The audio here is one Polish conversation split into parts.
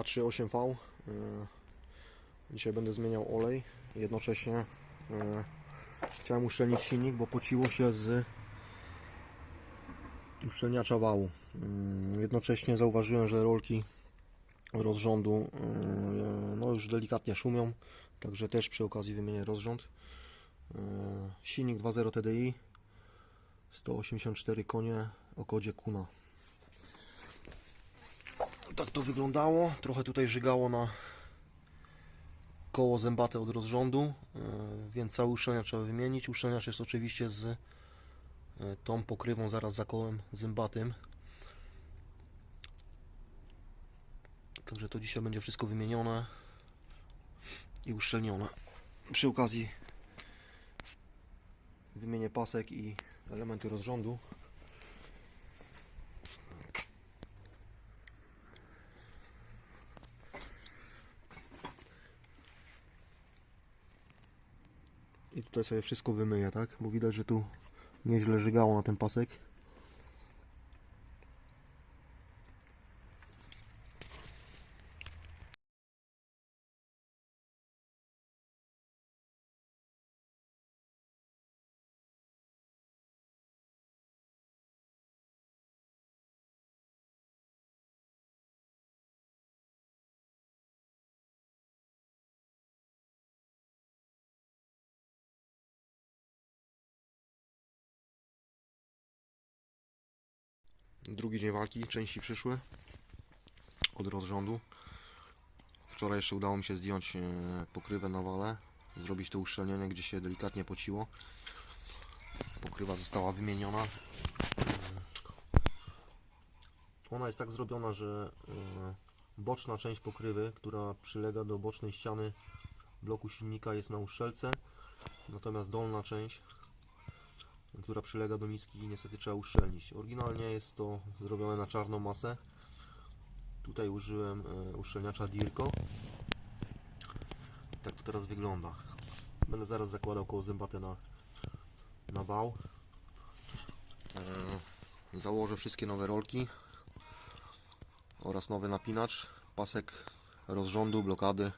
A38V. E, Dzisiaj będę zmieniał olej. Jednocześnie e, chciałem uszczelnić silnik, bo pociło się z uszczelniacza wału. Mm, Jednocześnie zauważyłem, że rolki rozrządu e, no już delikatnie szumią, także też przy okazji wymienię rozrząd. Silnik 2.0 TDI 184 konie o kodzie Kuna. Tak to wyglądało. Trochę tutaj żygało na koło zębate od rozrządu, e, więc cały uszczelniacz trzeba wymienić. Uszczelniacz jest oczywiście z e, tą pokrywą zaraz za kołem zębatym. Także to dzisiaj będzie wszystko wymienione i uszczelnione. Przy okazji wymienię pasek i elementy rozrządu. I tutaj sobie wszystko wymyję, tak? Bo widać, że tu nieźle żygało na ten pasek. Drugi dzień walki, części przyszły od rozrządu. Wczoraj jeszcze udało mi się zdjąć e, pokrywę na wale, zrobić to uszczelnienie, gdzie się delikatnie pociło. Pokrywa została wymieniona. E, Ona jest tak zrobiona, że e, boczna część pokrywy, która przylega do bocznej ściany bloku silnika jest na uszczelce, natomiast dolna część która przylega do miski i niestety trzeba uszczelnić. Oryginalnie jest to zrobione na czarną masę. Tutaj użyłem e, uszczelniacza Dirko. Tak to teraz wygląda. Będę zaraz zakładał koło zębate na, na wał. E, założę wszystkie nowe rolki oraz nowy napinacz, pasek rozrządu, blokady,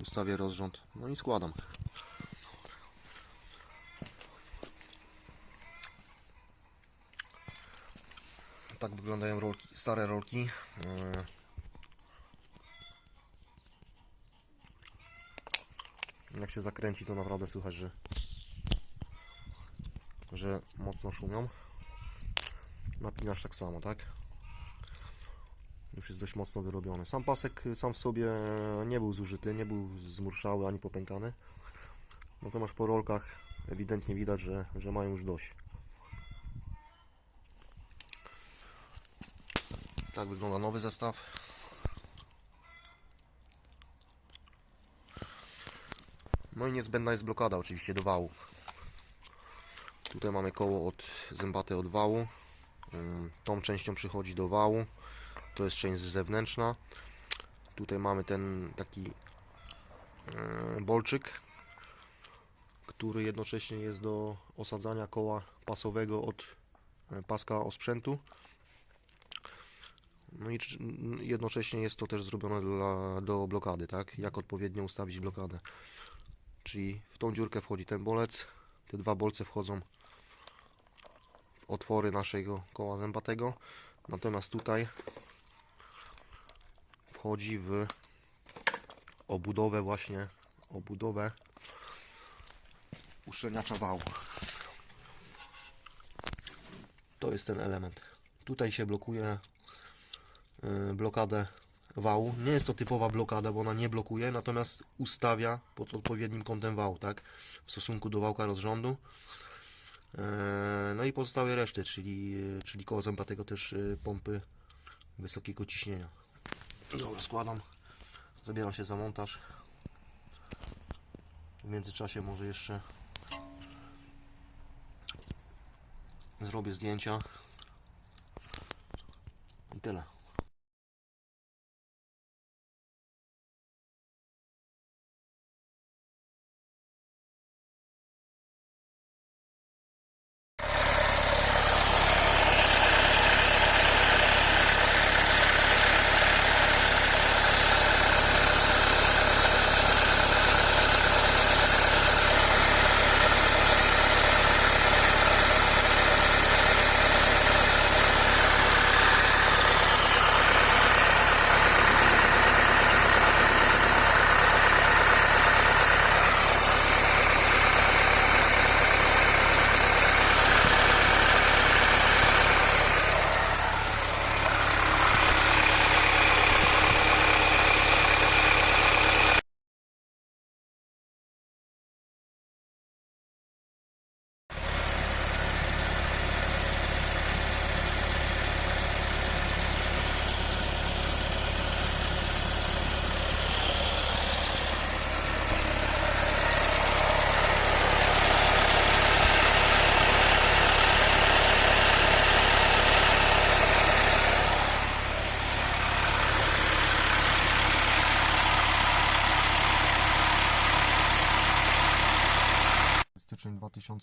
ustawię rozrząd, no i składam. Tak wyglądają rolki, stare rolki. E, Jak się zakręci, to naprawdę słychać, że, że mocno szumią. Napinasz tak samo, tak? Już jest dość mocno wyrobiony. Sam pasek sam w sobie nie był zużyty, nie był zmurszały ani popękany. Natomiast po rolkach ewidentnie widać, że, że mają już dość. Tak wygląda nowy zestaw. No i niezbędna jest blokada oczywiście do wału. Tutaj mamy koło od zębate od wału. Tą częścią przychodzi do wału. To jest część zewnętrzna. Tutaj mamy ten taki bolczyk, który jednocześnie jest do osadzania koła pasowego od yy, paska osprzętu. No i jednocześnie jest to też zrobione dla, do blokady, tak? Jak odpowiednio ustawić blokadę. Czyli w tą dziurkę wchodzi ten bolec, te dwa bolce wchodzą w otwory naszego koła zębatego, natomiast tutaj wchodzi w obudowę właśnie, obudowę uszczelniacza wału. To jest ten element. Tutaj się blokuje blokadę wału. Nie jest to typowa blokada, bo ona nie blokuje, natomiast ustawia pod odpowiednim kątem wał, tak? W stosunku do wałka rozrządu. E, No i pozostałe reszty, czyli, czyli koło zębatego też y, pompy wysokiego ciśnienia. Dobra, składam. Zabieram się za montaż. W międzyczasie może jeszcze zrobię zdjęcia. I tyle.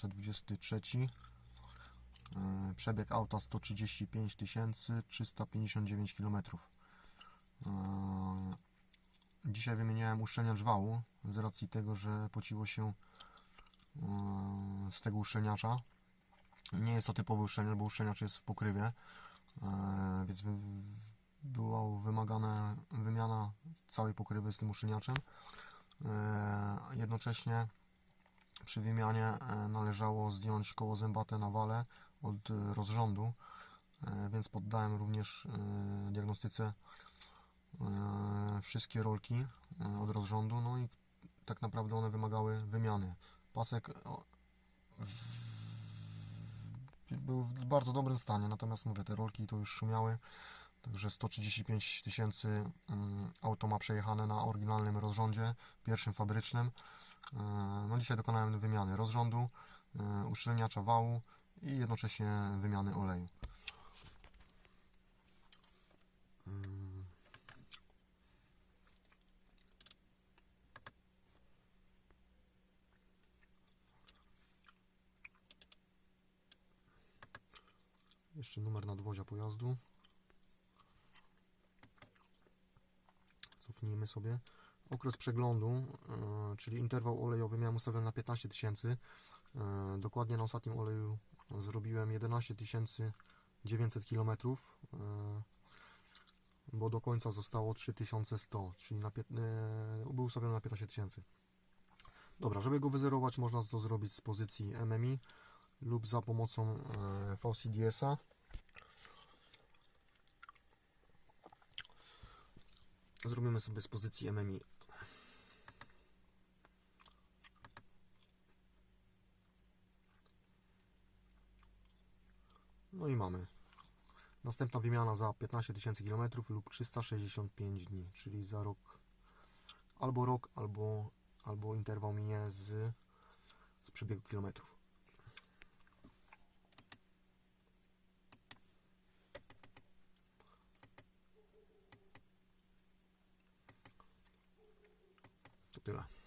2023. E, Przebieg auta 135 359 km. Dzisiaj wymieniałem uszczelniacz wału z racji tego, że pociło się e, z tego uszczelniacza. Nie jest to typowy uszczelniacz, bo uszczelniacz jest w pokrywie, e, więc była wymagana wymiana całej pokrywy z tym uszczelniaczem. Jednocześnie przy wymianie e, należało zdjąć koło zębate na wale od e, rozrządu, e, więc poddałem również diagnostyce wszystkie rolki od rozrządu, no i tak naprawdę one wymagały wymiany. Pasek był w bardzo dobrym stanie, natomiast mówię, te rolki to już szumiały, także 135 tysięcy mm, auto ma przejechane na oryginalnym rozrządzie, pierwszym fabrycznym. E, No dzisiaj dokonałem wymiany rozrządu, e, uszczelniacza wału i jednocześnie wymiany oleju. Jeszcze numer nadwozia pojazdu. Cofnijmy sobie. Okres przeglądu, e, czyli interwał olejowy miałem ustawiony na 15 tysięcy. E, Dokładnie na ostatnim oleju zrobiłem 11 900 km, bo do końca zostało 3100, czyli na, e, był ustawiony na 15 tysięcy. Dobra, żeby go wyzerować, można to zrobić z pozycji MMI lub za pomocą VCDS-a. Zrobimy sobie z pozycji MMI. No i mamy. Następna wymiana za 15 tysięcy km lub 365 dni, czyli za rok, albo rok, albo, albo interwał minie z, z przebiegu kilometrów. To tyle.